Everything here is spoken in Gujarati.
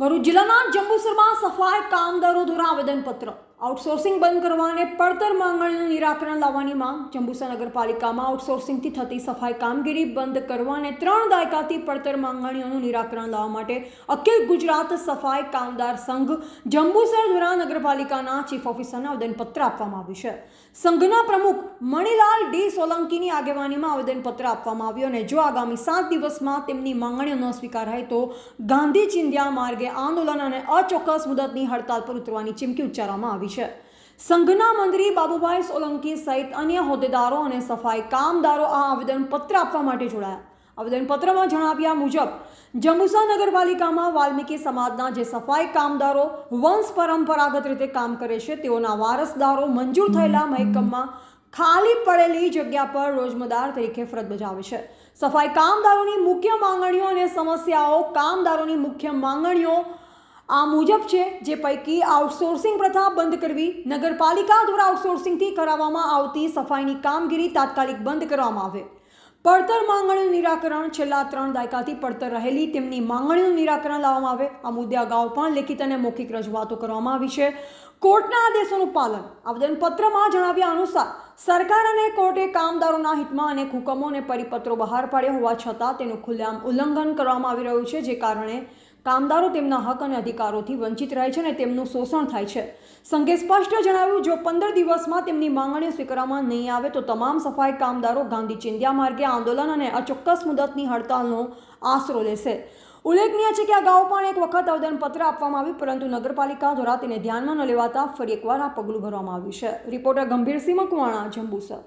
ભરૂચ જિલ્લાના જંબુસરમાં સફાઈ કામદારો દ્વારા આવેદનપત્ર આઉટસોર્સિંગ બંધ કરવા અને પડતર માંગણીનું નિરાકરણ લાવવાની માંગ. જંબુસર નગરપાલિકામાં આઉટસોર્સિંગથી થતી સફાઈ કામગીરી બંધ કરવા અને ત્રણ દાયકાથી પડતર માંગણીઓનું નિરાકરણ લાવવા માટે અખિલ ગુજરાત સફાઈ કામદાર સંઘ જંબુસર દ્વારા નગરપાલિકાના ચીફ ઓફિસરને આવેદનપત્ર આપવામાં આવ્યું છે. સંઘના પ્રમુખ મણિલાલ ડી સોલંકીની આગેવાનીમાં આવેદનપત્ર આપવામાં આવ્યું અને જો આગામી સાત દિવસમાં તેમની માંગણીઓ ન સ્વીકારાય તો ગાંધી ચિંધ્યા માર્ગે આંદોલન અને અચોક્કસ મુદતની હડતાલ પર ઉતરવાની ચીમકી ઉચ્ચારવામાં આવી છે. સંઘના મંત્રી બાબુભાઈ સોલંકી સહિત અન્ય હોદ્દેદારો અને સફાઈ કામદારો આ આવેદનપત્ર આપવા માટે જોડાયા. આવેદનપત્રમાં જણાવ્યા મુજબ જંબુસા નગરપાલિકામાં વાલ્મીકી સમાજના જે સફાઈ કામદારો વંશ પરંપરાગત રીતે કામ કરે છે, તેઓના વારસદારો મંજૂર થયેલા મહેકમમાં ખાલી પડેલી જગ્યા પર રોજમદાર તરીકે ફરજ બજાવે છે. સફાઈ કામદારોની મુખ્ય માંગણીઓ અને સમસ્યાઓ કામદારોની મુખ્ય માંગણીઓ આ મુજબ છે, જે પૈકી આઉટસોર્સિંગ પ્રથા બંધ કરવી, નગરપાલિકા દ્વારા આઉટસોર્સિંગથી કરાવવામાં આવતી સફાઈની કામગીરી તાત્કાલિક બંધ કરવામાં આવે. પડતર માંગણીનું નિરાકરણ છેલ્લા ત્રણ દાયકાથી પડતર રહેલી તેમની માંગણીનું નિરાકરણ લાવવામાં આવે. આ મુદ્દે અગાઉ પણ લેખિત અને મૌખિક રજૂઆતો કરવામાં આવી છે. કોર્ટના આદેશોનું પાલન આવેદનપત્રમાં જણાવ્યા અનુસાર, સરકાર અને કોર્ટે કામદારોના હિતમાં અનેક હુકમો અને પરિપત્રો બહાર પાડ્યા હોવા છતાં તેનું ખુલ્લેઆમ ઉલ્લંઘન કરવામાં આવી રહ્યું છે, જે કારણે કામદારો તેમના હક અને અધિકારોથી વંચિત રહે છે અને તેમનું શોષણ થાય છે. સંઘે સ્પષ્ટ જણાવ્યું, જો પંદર દિવસમાં તેમની માંગણીઓ સ્વીકારવામાં નહીં આવે, તો તમામ સફાઈ કામદારો ગાંધી ચિંધ્યા માર્ગે આંદોલન અને અચોક્કસ મુદતની હડતાલનો આશરો લેશે. ઉલ્લેખનીય છે કે અગાઉ પણ એક વખત આવેદનપત્ર આપવામાં આવ્યું, પરંતુ નગરપાલિકા દ્વારા તેને ધ્યાનમાં ન લેવાતા ફરી એકવાર આ પગલું ભરવામાં આવ્યું છે. રિપોર્ટર ગંભીરસિંહ મકવાણા જંબુસર.